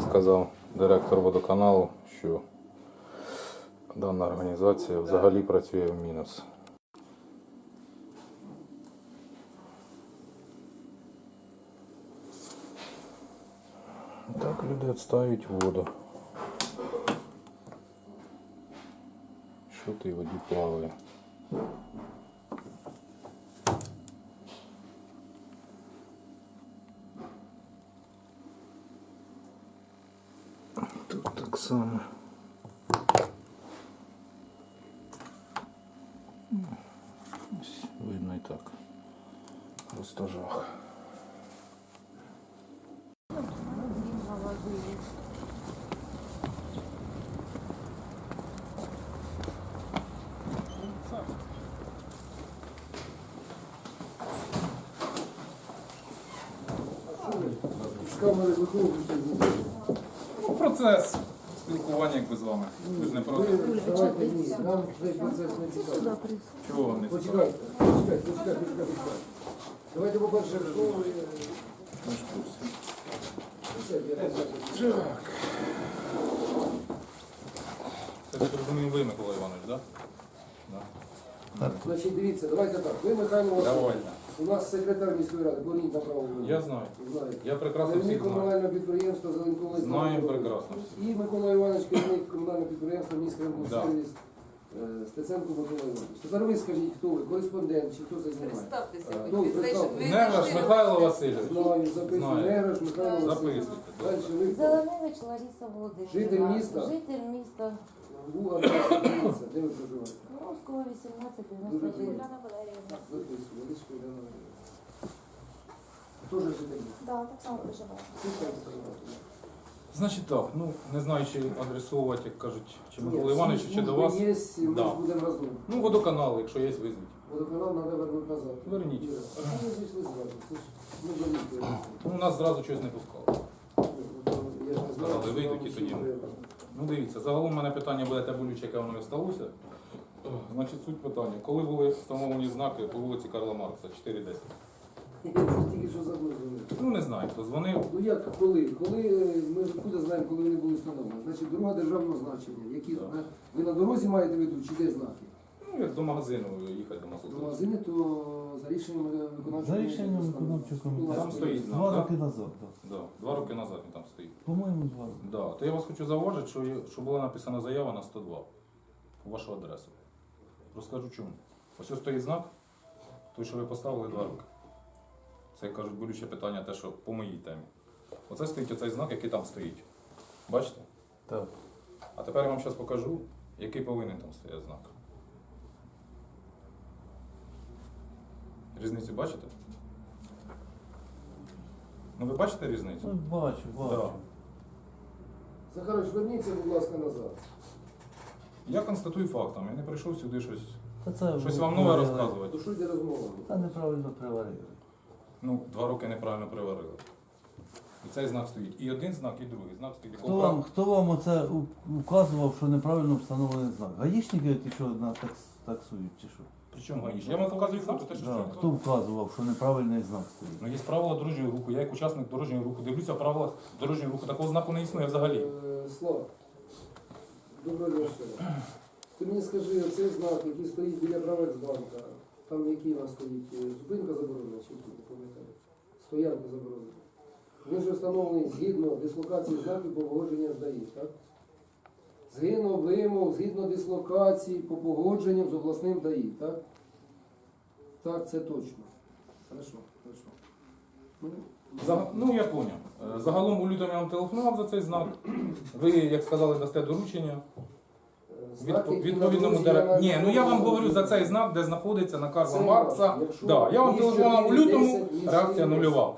Сказав директор водоканалу, що дана організація взагалі працює в мінус. Так люди відстають воду. в тій воді плаває? Тут так само. Ось Видно і так. Просто жах. Ну, процес спілкування якби з вами. Ви ж не проти. Давайте ні, нам цей процес не цікавий. Чого вам не цікаво? Почекайте, почекайте, почекайте. Давайте, по-перше, ви... Все, я так знаю. Це ж розумію ви, Микола Іванович, так? Да? Значить, дивіться, давайте так. Ви, Михайло Васильович, Давайте. У нас секретар міської ради, поверніть направо. Я знаю. Знаєте. Я прекрасно Керівник всіх знаю. комунального підприємства Зеленковий. Знаємо прекрасно. І Микола Іванович, керівник комунального підприємства міський Да. сервіс е, Стеценко Микола Іванович. Тепер ви скажіть, хто ви, кореспондент чи хто це знімає? Представтеся, ну, представте. Ви Неграш Михайло Васильович. Знаю, записую. Знаю. Нераш Михайло Васильович. Записуйте. Далі ви? Зеленевич Лариса Володимирівна. Житель міста? Житель міста У адреса, дивіться, де ви проживаєте? Морського 18 Дуже 91. добре. Записую, Лиско Ірина Валеріївна. Хто ж житель міста? Да, так само проживає. Всі там проживаєте? Значить так, ну не знаю, чи адресовувати, як кажуть, чи Микола Івановичу, чи до вас. Є, і ми Да. ж будемо разом. Ну, водоканал, якщо є, визвіть. Водоканал треба вернути назад. Верніть. Іра, А ми зійшли зразу. Це ж ми замітили. Ну, нас зразу щось не пускало. Я ж не знаю, Сказали, що вийдуть вам і ще тоді. треба. Ну дивіться, загалом у мене питання буде те болюче, яке воно і сталося. Значить, суть питання. Коли були встановлені знаки по вулиці Карла Маркса, 410? Я це тільки що забув. Ну не знаю, хто дзвонив. Ну як, коли? Коли е, ми куди знаємо, коли вони були встановлені? Значить, дорога державного значення. Які Так. на- ви на дорозі маєте в виду, чи де знаки? Ну, як до магазину їхати до До Масота. магазини, то за рішенням виконавчого За рішенням виконавчого комітету. Там стоїть Два так? роки назад, так. Да, два роки назад він там стоїть. По-моєму, два роки. Да. То я вас хочу зауважити, що, є- що була написана заява на 102 у вашу адресу. Розкажу чому. Ось ось стоїть знак, той, що ви поставили два роки. Це як кажуть болюче питання, те, що по моїй темі. Оце стоїть оцей знак, який там стоїть. Бачите? Так. А тепер я вам зараз покажу, який повинен там стояти знак. Різницю бачите? Ну ви бачите різницю? Ну, бачу, бачу. Да. Захарович, верніться, будь ласка, назад. Я констатую фактом, я не прийшов сюди щось, Та це щось вам нове приварили. розказувати. То що йде розмова? Та неправильно приварили. Ну, два роки неправильно приварили. І цей знак стоїть. І один знак, і другий знак стоїть. Хто вам, хто вам оце у- указував, що неправильно встановлений знак? Гаїшники ті, що на такс, таксують, чи що? Причому гаїш? Я вам показую що Да. стоїть. Хто вказував, що неправильний знак стоїть? Ну, є правила дорожнього руху. Я як учасник дорожнього руху дивлюся правила дорожнього руху. Такого знаку не існує взагалі. Е, Слава, доброго вечора. Ти мені скажи, оцей знак, який стоїть біля Правецбанка, там який у нас стоїть? Е, Зупинка заборонена, чи не пам'ятаю? Стоянка заборонена. Він же встановлений згідно дислокації знаків погодження з так? Згідно вимог, згідно дислокації по погодженням з обласним ДАІ, так? Так, це точно. Хорошо, хорошо. Ну, Заг- Ну, я поняв. Е, Загалом у лютому я вам телефонував за цей знак. Ви, як сказали, дасте доручення. е, Від, знаки, які відповідному дерев... Ні, ну я вам говорю за цей знак, де знаходиться на Карла Це Маркса. Якщо Да, я вам телефонував у лютому, 10, ніж реакція 10. нульова.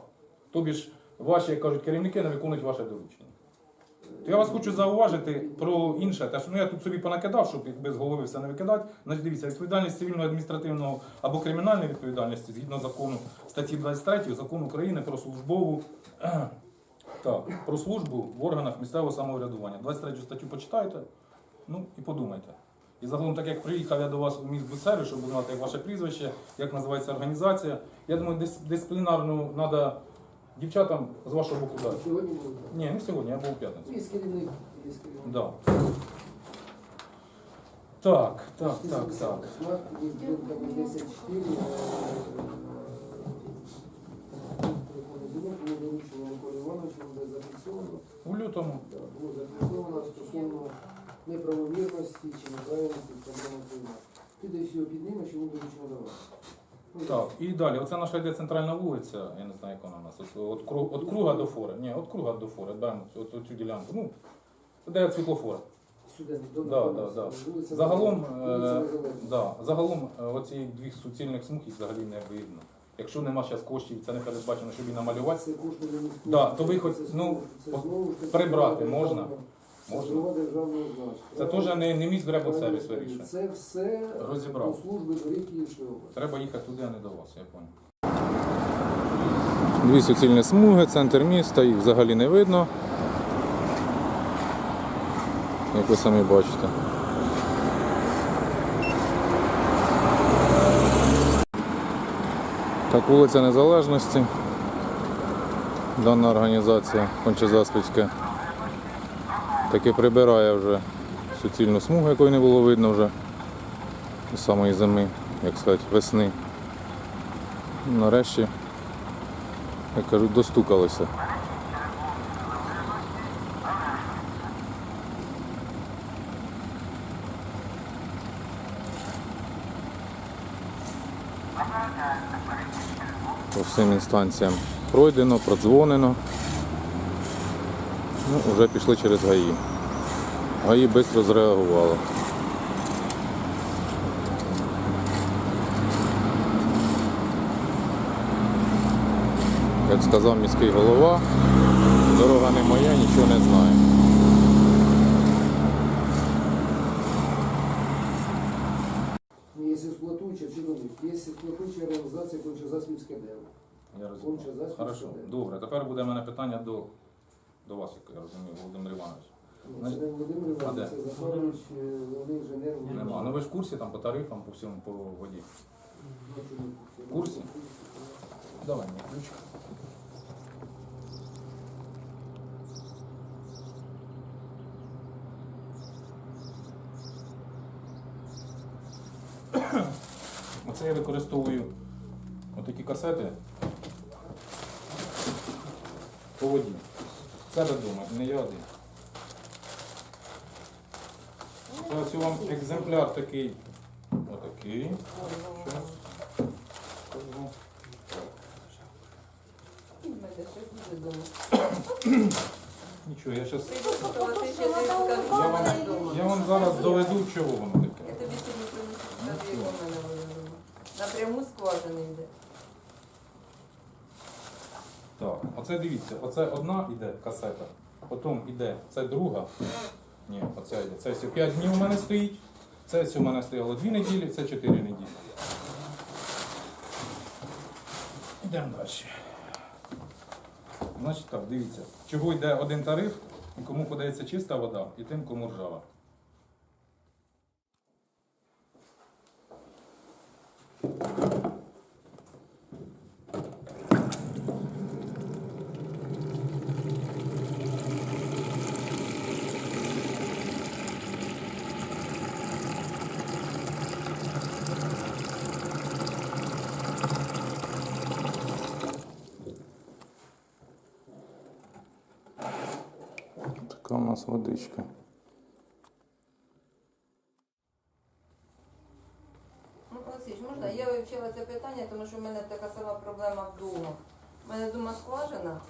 Тобі ж ваші, як кажуть, керівники не виконують ваше доручення. То я вас хочу зауважити про інше, те, що ну я тут собі понакидав, щоб якби з голови все не викидати. Значить, дивіться, відповідальність цивільного адміністративного або кримінальної відповідальності згідно закону статті 23 закону України про службову так, про службу в органах місцевого самоврядування. 23 статтю почитайте, Ну і подумайте. І загалом, так як приїхав я до вас у міст Бусері, щоб узнати як ваше прізвище, як називається організація, я думаю, дис- дисциплінарну треба дівчатам з вашого боку дати. Сьогодні буде. Ні, не сьогодні, я був у п'ятницю. Є керівник, є керівник. Да. Так, так, так, так. Смак, є зупинка на 10-4. Було доручено Миколі Івановичу, буде зафіксовано. У лютому. Да, Було зафіксовано стосовно неправомірності чи неправильності центрального приймання. Ти десь його піднімеш, йому доручено давати. Ну, Так, і далі. Оце наша йде центральна вулиця, я не знаю, як вона у нас. От, от, кру- от круга до фори. Ні, от круга до фори, да, от, от цю ділянку. Ну, де світлофор. Сюди, до Да, да, да. Вулиця Загалом, е, Да, загалом е, оці дві суцільних смуг їх взагалі не видно. Якщо нема зараз коштів, це не передбачено, щоб її намалювати. Це кошти на. Да, то ви хоч, ну, це знову ж таки прибрати можна? Можна. знову державного значення. Це теж не, не міськ сервіс вирішує. Це все Розібрав. до служби доріг Київської області. Треба їхати туди, а не до вас, я понял. Дві суцільні смуги, центр міста, їх взагалі не видно. Як ви самі бачите. Так, вулиця Незалежності. Дана організація Кончезаспільська таки прибирає вже суцільну смугу, якої не було видно вже з самої зими, як сказати, весни. Нарешті як кажуть, достукалися. По всім інстанціям пройдено, продзвонено. Ну, вже пішли через ГАІ. ГАІ швидко зреагувало. Як сказав міський голова, дорога не моя, нічого не знаю. Є експлуатуюча чиновник, є експлуатуюча організація Кончезаспільське дерево. Я розумію. Кончезаспільське Хорошо, дерево. добре. Тепер буде в мене питання до, до вас, як я розумію, Володимир Іванович. Ну, Це не Володимир Іванович, це Захарович, головний інженер. Нема. Ну ви ж в курсі там по тарифам, по всьому, по воді. В курсі? Давай мені ключ. Оце я використовую отакі касети по воді. Це вдома, не я один. Ось вам екземпляр такий. Отакий. Нічого, я зараз. Я вам, я вам зараз доведу, чого воно Я тобі сьогодні принесу. Напряму скважини йде. Так, оце дивіться, оце одна іде касета, потім іде, це друга. Ні, оце йде. Це все 5 днів у мене стоїть. Це все у мене стояло 2 неділі, це 4 неділі. Йдемо далі. Значить так, дивіться, чого йде один тариф, кому подається чиста вода, і тим, кому ржава. Така у нас водичка. Ну, Олексійович, можна? Я вивчила це питання, тому що в мене така сама проблема вдома. У мене вдома скважина,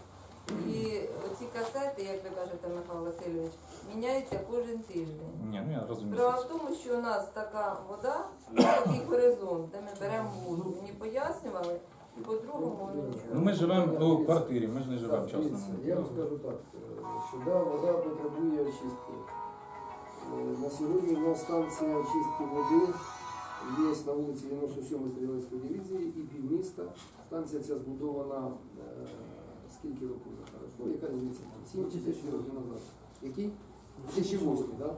і ці касети, як ви кажете, Михайло Васильович, міняються кожен тиждень. Ні, ну я розумію. Справа в тому, що у нас така вода, такий горизонт, де ми беремо воду. Мені пояснювали, і по-другому ну, нічого. Ну ми живемо у квартирі, ми ж не живемо в Так, дивіться, частному. Я вам скажу так, е, що да, вода потребує очистки. Е, На сьогодні у нас станція очистки води є на вулиці 97 стрілецької дивізії і півміста. Станція ця збудована е, скільки років назад? Ну, яка різниця? там, 7 чи 10 років назад. Які? 2008, да?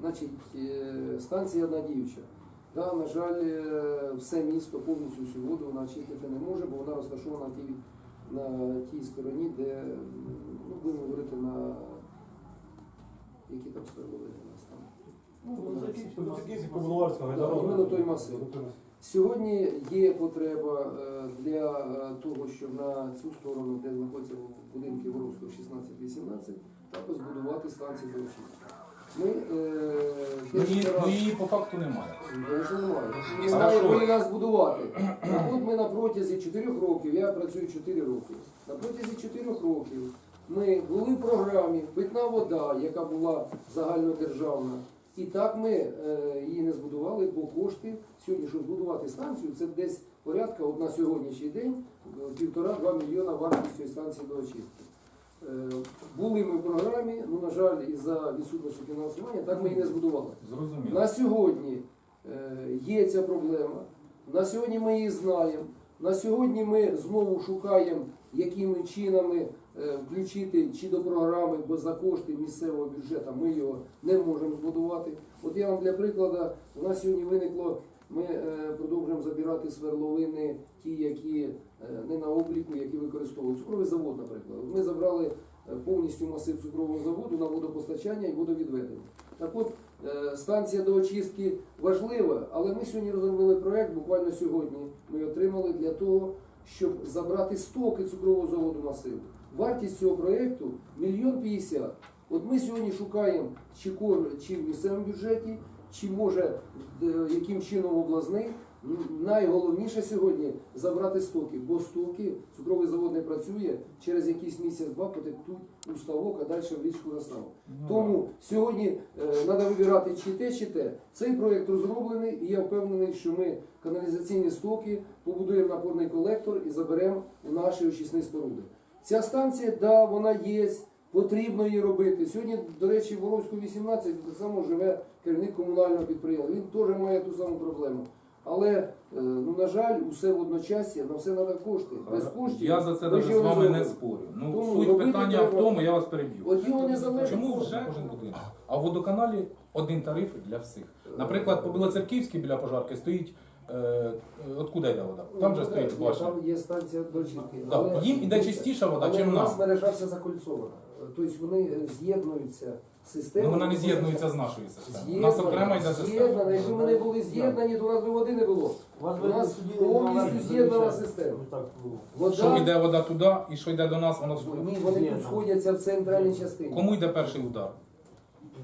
Значить, е, станція одна діюча. Да, на жаль, е, все місто повністю всю воду вона очистити не може, бо вона розташована на тій, на тій стороні, де, ну, будемо говорити, на які там свердловини у нас там. Да, іменно той масив. Сьогодні є потреба е, для е, того, щоб на цю сторону, де знаходяться будинки Воровського 16-18, також збудувати станцію до очистки. Ми е, Ну, її, декілька ну, її по факту немає. Конечно, немає. Ми А знаємо, коли нас будувати. А от ми на протязі 4 років, я працюю 4 роки. На протязі 4 років ми були в програмі Питна вода, яка була загальнодержавна. І так ми е, її не збудували, бо кошти сьогодні, щоб збудувати станцію, це десь порядка от на сьогоднішній день е, півтора-два мільйона вартість цієї станції до очистки. Е, Були ми в програмі, ну на жаль, із-за відсутності фінансування, так ми її не збудували. Зрозуміло. На сьогодні е, є ця проблема. На сьогодні ми її знаємо. На сьогодні ми знову шукаємо, якими чинами е, включити чи до програми, бо за кошти місцевого бюджету ми його не можемо збудувати. От я вам для прикладу, у нас сьогодні виникло, ми е, продовжуємо забирати сверловини, ті, які е, не на обліку, які використовують. Цукровий завод, наприклад. Ми забрали е, повністю масив цукрового заводу на водопостачання і водовідведення. Так от, е, станція до очистки важлива, але ми сьогодні розробили проект, буквально сьогодні ми отримали для того, щоб забрати стоки цукрового заводу масиву. Вартість цього проекту мільйон п'ятдесят. От ми сьогодні шукаємо, чи, чи в місцевому бюджеті, чи може яким чином обласний. Найголовніше сьогодні забрати стоки, бо стоки цукровий завод не працює, через якийсь місяць-два потекуть у ставок, а далі в річку Рославу. Ну, Тому сьогодні треба вибирати чи те, чи те. Цей проєкт розроблений, і я впевнений, що ми каналізаційні стоки побудуємо напорний колектор і заберемо у наші очисні споруди. Ця станція, да, вона є, потрібно її робити. Сьогодні, до речі, в Воровську 18 так само живе керівник комунального підприємства. Він теж має ту саму проблему. Але, е, ну, на жаль, усе в одночасі, на все треба кошти. Без коштів. Я за це ми навіть з вами не спорю. Ну, Тому суть робити питання треба. в тому, я вас переб'ю. От його не залежить. Чому вже кожен будинок? А в водоканалі один тариф для всіх. Наприклад, по Білоцерківській біля пожарки стоїть. Е, е, откуда йде вода? Там же Ну, стоїть ваша. Там є станція дочистки. Да, їм іде чистіша вода, але чим у нас нам. мережа вся закольцована. Тобто вони е, з'єднуються системи. Ну, вона не з'єднується з нашою системою. У нас окрема йде система. З'єднана. Якби ми не були з'єднані, то у нас би води не було. У нас повністю з'єднана система. Що Вода, йде вода туди і що йде до нас, воно ні, вони тут сходяться в центральній частині. Кому йде перший удар?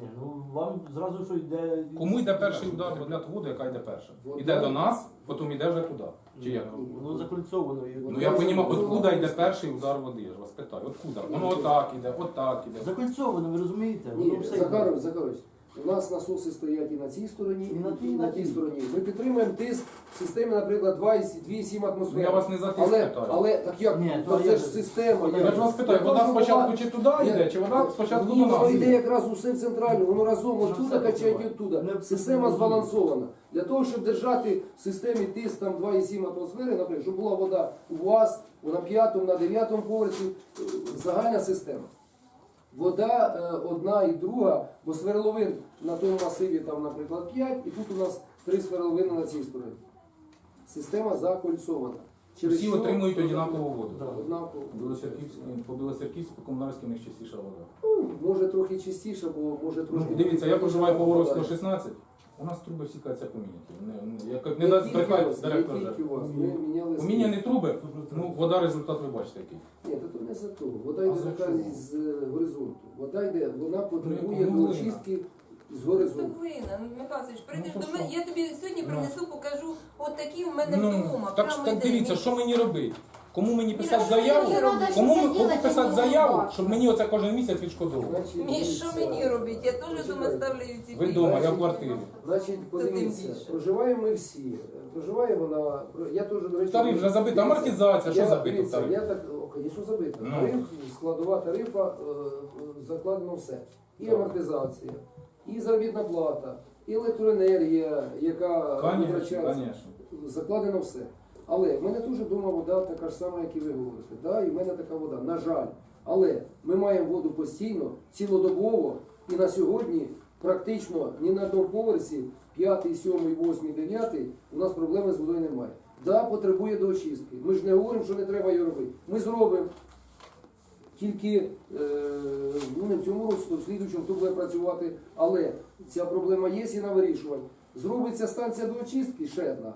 Ні, ну вам зразу що йде. Кому йде перший удар для того, яка йде перша? Іде до нас, потім йде вже туди. Чи як? Воно закольцовано. і- Ну я розумію, откуда йде перший удар води, я ж вас питаю. Откуда? Воно отак іде, отак іде. Закольцовано, ви розумієте? Воно Ні, все Захарович, Захарович, у нас насоси стоять і на цій стороні, І на тій, і на тій стороні. Ми підтримуємо тиск в системі, наприклад, 2,7 Ну атмосфер. я вас не за тиск Але, питаю. але так як? Ні, то це я- ж система. Я ж вас питаю, вода спочатку чи туди йде, чи вода спочатку Ні, до воно нас? йде йде? якраз усе в центральну, воно разом Воно оттуда все качає і оттуда. Не- Система збалансована. Для того, щоб держати в системі тиск там 2,7 атмосфери, наприклад, щоб була вода у вас, на п'ятому, на дев'ятому поверсі, е, загальна система. Вода е, одна і друга, бо сверловин на тому масиві, там, наприклад, 5, і тут у нас 3 сверловини на цій стороні. Система закольцована. Всі що- отримують однакову воду. Однаково. Білоцерківській- По Білоцерківську комунальській найчастіша вода. Ну, може трохи чистіше, бо може Ну, трошки. дивіться, я проживаю по Воровського 16. У нас труби всі кажуться поміняті. Не, не, як не Не дасть не вже. у вас. Ми труби, ну вода результат ви бачите який. Ні, то не за того. Вода йде така з е, горизонту. Вода йде, вона потребує Ну, до очистки з Ну, горизонту. глина, ну, прийдеш Ну, до мене, я тобі сьогодні Ну. принесу, покажу, от такі в мене Ну, вдома. так, так дивіться, що мені робити? Кому мені писати заяву? Кому Що кому писати заяву, щоб мені оце кожен місяць відшкодовували? Міш, що мені робити? Я теж дома ставлю ці Ви вдома, я в квартирі. Значить, подивіться, більше. проживаємо ми всі. Проживає вона. Я теж, до речі, Тариф вже забито, дивіться, амортизація, що я- забито в дивіться, тарифі? Я так, о, звісно, забито. Ну. Тариф, складова тарифа, е, е, закладено все. І Так. амортизація, і заробітна плата, і електроенергія, яка витрачається. конечно. закладено все. Але в мене теж вдома вода така ж сама, як і ви говорите. Да? І в мене така вода, на жаль. Але ми маємо воду постійно, цілодобово. І на сьогодні практично ні на одному поверсі, 5, 7, 8, 9, у нас проблеми з водою немає. Да, потребує до очистки. Ми ж не говоримо, що не треба її робити. Ми зробимо. Тільки е, ну, в цьому році, то в слідуючому, хто буде працювати. Але ця проблема є і на вирішування. Зробиться станція до очистки ще одна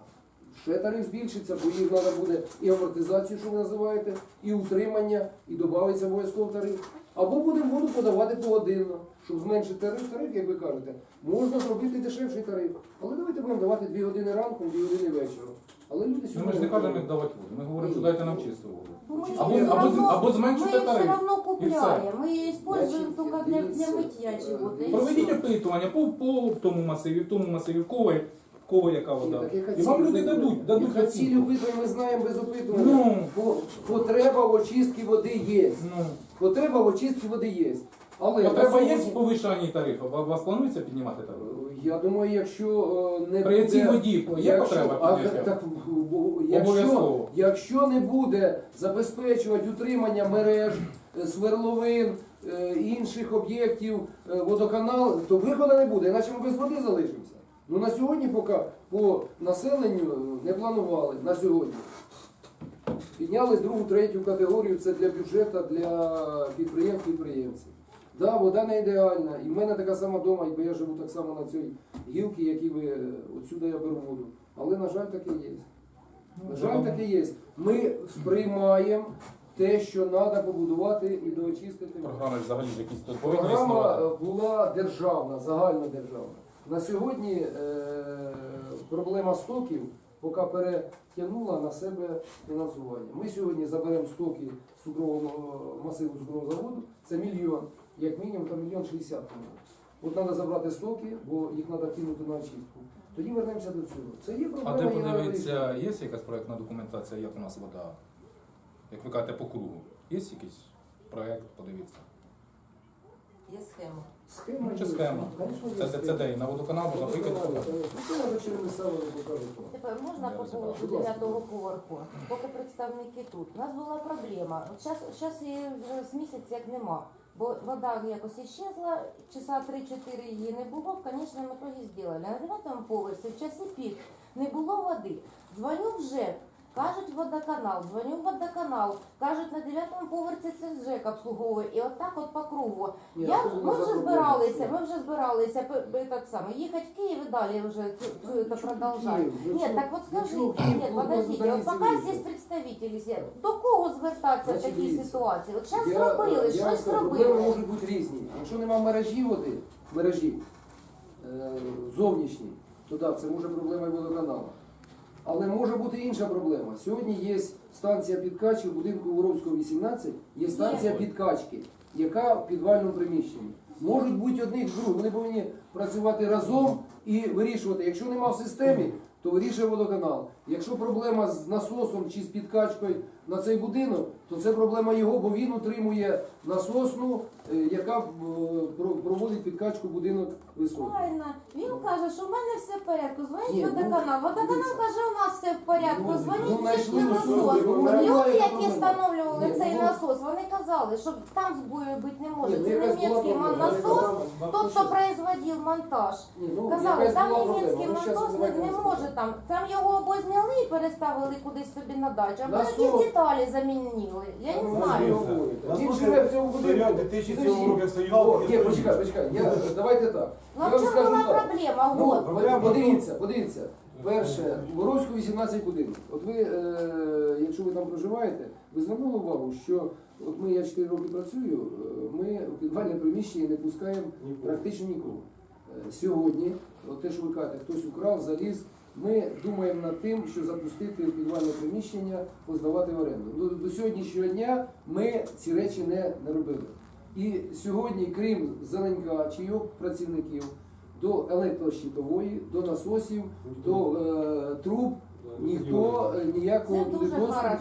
Ще тариф збільшиться, бо їм треба буде і амортизацію, що ви називаєте, і утримання, і додається обов'язково тариф. Або будемо воду подавати погодинно, щоб зменшити тариф, тариф, як ви кажете, можна зробити дешевший тариф. Але давайте будемо давати 2 години ранку, 2 години вечором. Але люди Ну, сьогодні. ми ж не кажемо, як давати воду. Ми говоримо, що дайте нам чисту воду. Ну, мы Або- её всё або- равно- або зменшити Мы её тариф. все равно І купляем. Мы ее используем Значит, только для, для дивіться, мытья чего-то. и Проведіть всё. опитування по, по тому масиві, в тому масиві, в кого, в кого яка вода. І вам люди дадуть, дадуть ціль оцінку. опитування ми знаємо без опитування. Ну. По- Потреба в очистці води є. Ну, Потреба в очистці води є. Але треба є в повишанні тарифу? У вас планується піднімати тариф? Я думаю, якщо е, не При буде... цій воді є якщо, потреба а, підняття? так, бо- якщо, Обов'язково. якщо не буде забезпечувати утримання мереж, е, сверловин, е, інших об'єктів, е, водоканал, то виходу не буде, іначе ми без води залишимося. Ну на сьогодні поки по населенню е, не планували на сьогодні. Підняли другу, третю категорію, це для бюджету, для підприємств, підприємців. Да, вода не ідеальна. І в мене така сама дома, бо я живу так само на цій гілці, як і ви, е, отсюди я беру воду. Але, на жаль, таке є. На жаль, таке є. Ми сприймаємо те, що треба побудувати і доочистити. Програми взагалі якісь тут повинні Програма існувати. е, була державна, загальнодержавна. На сьогодні е, проблема стоків поки перетягнула на себе фінансування. Ми сьогодні заберемо стоки з цукрового масиву цукрового заводу, це мільйон, як мінімум там мільйон шістдесят. по-моєму. От треба забрати стоки, бо їх треба кинути на очистку. Тоді вернемося до цього. Це є проблема. А де подивитися, є якась проєктна документація, як у нас вода? Як ви кажете, по кругу? Є якийсь проєкт, подивіться? Є схема. Схема Ну, чи є. схема? Конечно, є Це, це, це схема. де? На водоканал можна приїхати? Ну, це може через місцеве покажуть. Тепер можна Я по поводу Будь дев'ятого поверху? Поки представники тут. У нас була проблема. От зараз її вже з місяця як нема. Бо вода якось іщезла, часа 3-4 її не було, в конечному итоге зробили. На дев'ятому поверсі в часи пік не було води. Дзвоню в ЖЕК, кажуть водоканал, дзвоню в водоканал, кажуть на дев'ятому поверсі це ЖЕК обслуговує. І отак от по кругу. Ні, Я, а що ми за вже проблема? збиралися, ми вже збиралися п- п- так само, їхати в Київ і далі вже цю, цю это Чего продолжать. Киев? Ну Нет, чё- так вот ну скажите, чё Киев? нет, Ну, подождите, куда вот не пока зависит? здесь представители сидят, до кого звертатися в Значить, такій дивіться. ситуації? От зараз Я, зробили, е, я щось вам скажу, Проблеми зробили. можуть бути різні. Якщо немає мережі води, мережі е, зовнішньої, то так, це може проблема і водоканалу. Але може бути інша проблема. Сьогодні є станція підкачки в будинку Воровського 18, є станція підкачки, яка в підвальному приміщенні. Можуть бути одних друг, вони повинні працювати разом і вирішувати. Якщо нема в системі, то вирішує водоканал. Якщо проблема з насосом чи з підкачкою на цей будинок, то це проблема його, бо він утримує насосну, е, яка е, проводить підкачку будинок високий. Правильно. Він каже, що в мене все в порядку. Ні, Дзвонить ну, водоканал. Водоканал каже, у нас все в порядку. Ну, ну, Дзвоніть знайшли насос. Люди, які встановлювали цей ну, насос, вони казали, що там збою бути не може. Ну, Це німецький насос. Тот, хто производив монтаж. Ну, Казали, там німецький. Ну, монтаж не, може там. Там його або зняли і переставили кудись собі на дачу, або Насос. якісь деталі замінили. Я Ну, не знаю. говорите. Він живе в цьому будинку. стоять 2007 Підожди. року О, Ні, почекай, почекай. Я, давайте так. Ну Я в вам чому скажу була так. проблема? Ну, подивіться, подивіться. Перше, в Воровську 18 будинків. От ви, е, якщо ви там проживаєте, ви звернули увагу, що от ми, я 4 роки працюю, е, ми в підвальне приміщення не пускаємо практично нікого. Е, Сьогодні, от те, що ви кажете, хтось украв, заліз, ми думаємо над тим, що запустити підвальне приміщення, поздавати в оренду. До, до сьогоднішнього дня ми ці речі не, не робили. І сьогодні, крім зеленька чайок працівників, до електрощитової, до насосів, до е, труб, ніхто е, ніякого Це дуже доступу. хорошо.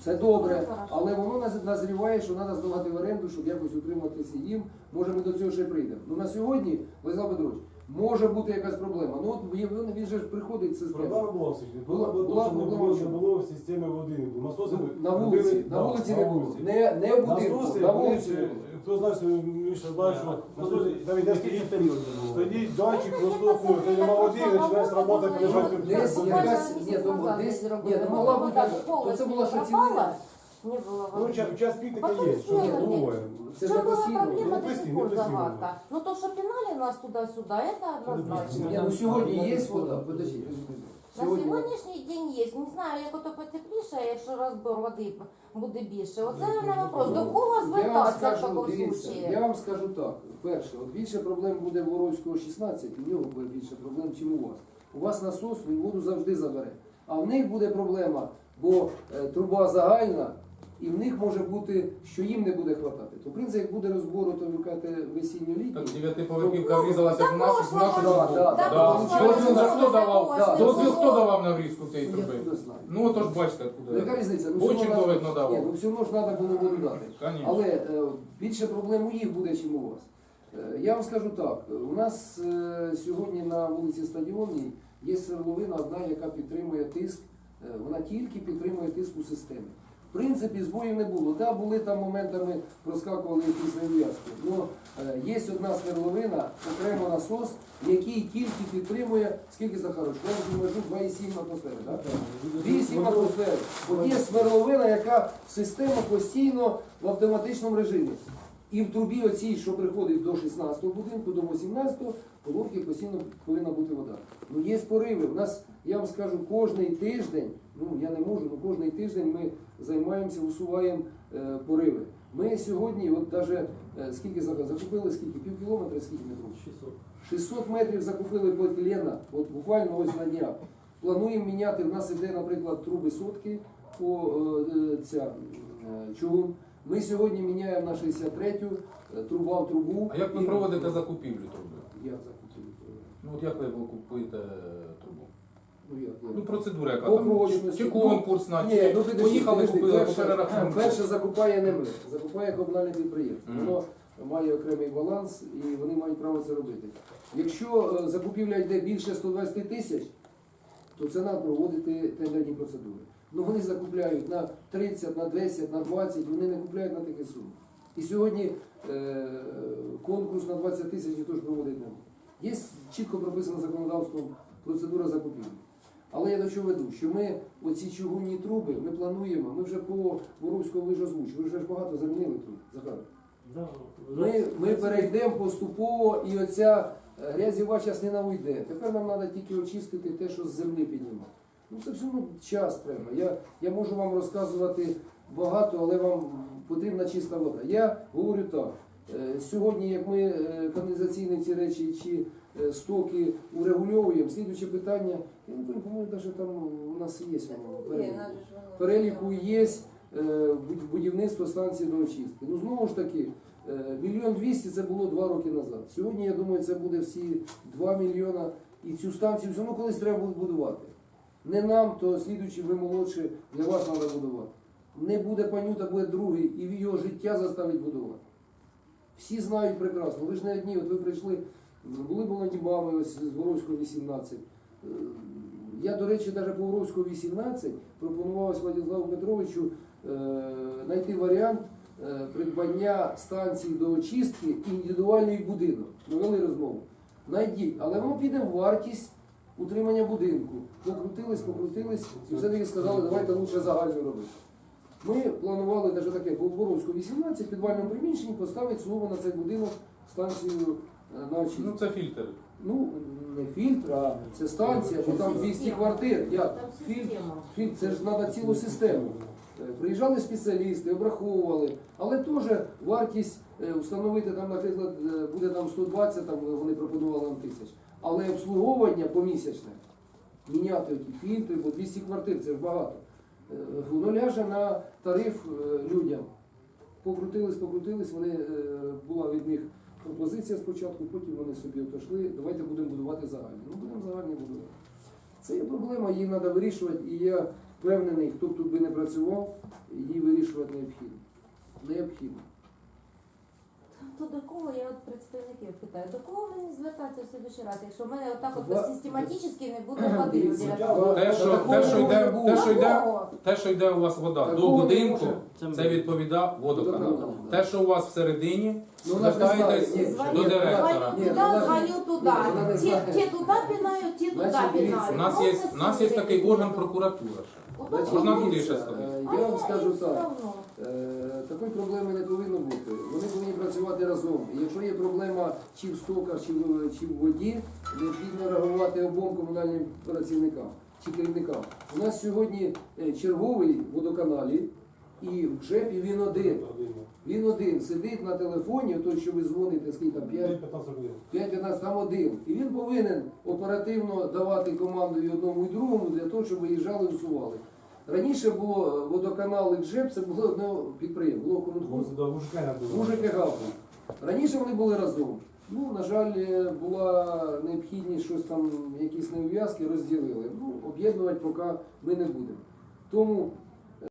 Це добре, але воно наз- назріває, що треба здавати в оренду, щоб якось утриматися їм. Може, ми до цього ще прийдемо. Ну на сьогодні, Владислав Петрович, може бути якась проблема. Ну от він, він же ж приходить з системи. Проблема була в світі. Була- Була, була була, не проблема було, було в системі води. Насоси Ну, на вулиці, на вулиці не було. вулиці. Не, не в будинку, Насоси, на вулиці. не було. Хто знає, що він ще знає, що на суді навіть де стоїть, період стоїть датчик, просто ти нема води, починає сработати, лежать Десь якась, ні, то десь, ні, то могла бути, то це була що цілина. Не було Ну, час, час є, що не сьогодні. буває. Це була проблема Ну, до сих пор загадка. Ну то, що пінали нас туди-сюди, це однозначно. Ні, ну сьогодні є вода, подожди. На Сьогодні сьогоднішній день є. Не знаю, як ото потепліше, якщо розбор води буде більше. Оце на вопрос. До кого Я вам звертатися в скажу, такому дивіться, случаї? я вам скажу так. Перше, от більше проблем буде в Воровського 16, у нього буде більше проблем, ніж у вас. У вас насос, він воду завжди забере. А в них буде проблема, бо е, труба загальна, і в них може бути, що їм не буде хватати. То, в принципі, як буде розбору, то ви кажете весінньо-літній. Так дев'ятиповерхівка врізалася в нашу в нашу Да, трубу. да, Да. да. Дозвіл за хто давав? Да, Дозвіл хто давав на врізку Ну, я труби? знаю. Ну отож бачите, Ну, яка откуда. різниця? Ну, Боченко, все одно давав. Ні, ну все одно ж треба було воду дати. Конечно. Але е, більше проблем у їх буде, ніж у вас. Е, я вам скажу так: у нас е, сьогодні на вулиці Стадіонній є свердловина одна, яка підтримує тиск. Е, вона тільки підтримує тиск у системі. В принципі, збоїв не було. Да, були там моментами, проскакували якісь нев'язки. Ну, е, є одна свердловина, окремо насос, який тільки підтримує, скільки Захарович? Я вже межу 2,7 атмосфери. Да? 8 атмосфер. От є сверловина, яка в систему постійно в автоматичному режимі. І в трубі оцій, що приходить до 16-го будинку, до 18-го, половки постійно повинна бути вода. Ну є пориви. У нас, я вам скажу, кожний тиждень, ну я не можу, ну кожний тиждень ми займаємося, усуваємо е, пориви. Ми сьогодні, от даже е, скільки закупили, скільки? Пів кілометра, скільки метрів? 600. 600 метрів закупили по Лена, от буквально ось на днях. Плануємо міняти. В нас іде, наприклад, труби сотки по е, ця е, чугун. Ми сьогодні міняємо на 63-ю е, труба в трубу. А як ви І- проводите закупівлю труби? Як закупівлю? Ну от як ви купуєте трубу? Ну як? Ну процедура яка там? Чи конкурсна? Ні, ну підожди, поїхали, підожди. купили по Перше, перерахунку? перше закупає не ми, закупає комунальне підприємство. Мгм. Воно має окремий баланс і вони мають право це робити. Якщо е, закупівля йде більше 120 тисяч, то це треба проводити тендерні процедури. Ну вони закупляють на 30, на 10, на 20, вони не купляють на такі суми. І сьогодні е, конкурс на 20 тисяч ніхто ж проводить не. Є чітко прописана законодавством процедура закупівлі. Але я до чого веду, що ми оці чугунні труби, ми плануємо, ми вже по Боровському ви ж озвучили, ви ж багато замінили тут, Захар. Ми, ми перейдемо поступово і оця е, грязєва частина уйде. Тепер нам треба тільки очистити те, що з землі піднімати. Ну це все одно час треба. Я, я можу вам розказувати багато, але вам потрібна чиста вода. Я говорю так. е, Сьогодні, як ми е, каналізаційні ці речі чи стоки урегульовуємо, слідуюче питання, я не пам'ятаю, навіть там у нас є воно. Переліку є е, будівництво станції до очистки. Ну знову ж таки, е, мільйон двісті це було два роки назад. Сьогодні, я думаю, це буде всі 2 мільйона. І цю станцію все одно колись треба буде будувати. Не нам, то слідуючи, ви молодші, для вас треба будувати. Не буде панюта, буде другий, і його життя заставить будувати. Всі знають прекрасно. Ви ж не одні, от ви прийшли, були молоді мами з Воровського 18. Е, Я, до речі, навіть по Воровського 18 пропонував Владиславу Петровичу е, знайти варіант е, придбання станції до очистки індивідуальний будинок. Ми вели розмову. Найдіть, але воно піде в вартість утримання будинку. Покрутились, покрутились, і все-таки сказали, давайте лучше загальну робити. Ми планували навіть таке, по Боровську 18 в підвальному приміщенні поставити слово на цей будинок станцію е, на очистку. Ну це фільтр. Ну, не фільтр, а це станція, бо там 200 квартир. Там Фільтр, фільтр, це ж треба цілу систему. Е, Приїжджали спеціалісти, обраховували, але теж вартість е, встановити там, наприклад, е, буде там 120, там вони пропонували нам тисяч. Але обслуговування помісячне, міняти ті фільтри, бо 200 квартир це ж багато. Е, Воно ляже на тариф е, людям. Покрутились, покрутились, вони, е, була від них пропозиція спочатку, потім вони собі отошли, давайте будемо будувати загальні. Ну, будемо загальні будувати. Це є проблема, її треба вирішувати, і я впевнений, хто б тут би не працював, її вирішувати необхідно. Необхідно. То до кого я от представників питаю, до кого мені звертатися в следующий раз, якщо в мене отак от систематично не буде води Те, що, те, що йде, те, що йде, те, що йде у вас вода до будинку, це відповідає водоканалу. Водоканал, Те, що у вас всередині, Ну, вона не знає. Ні, до директора. Звоню туда, звоню туда. Те, те туда пинают, те туда Значить, пинают. У нас є, у нас є такий орган прокуратура. ще. Значить, Можна дивіться, більше сказати? е, Я вам скажу так. Е, Такої проблеми не повинно бути. Вони повинні працювати разом. І якщо є проблема чи в стоках, чи в, чи в воді, необхідно реагувати обом комунальним працівникам чи керівникам. У нас сьогодні е, черговий в водоканалі, і в ЖЕПі він один. Він один сидить на телефоні, той, що ви дзвоните, скільки там 5 15 годин. 5-15, там один. І він повинен оперативно давати команду і одному і другому для того, щоб виїжджали і усували. Раніше було водоканал і ЖЕП, це було одне підприємство, було комунхоз. Дуже кигав. Раніше вони були разом. Ну, на жаль, е, була необхідність щось там, якісь неув'язки розділили. Ну, об'єднувати поки ми не будемо. Тому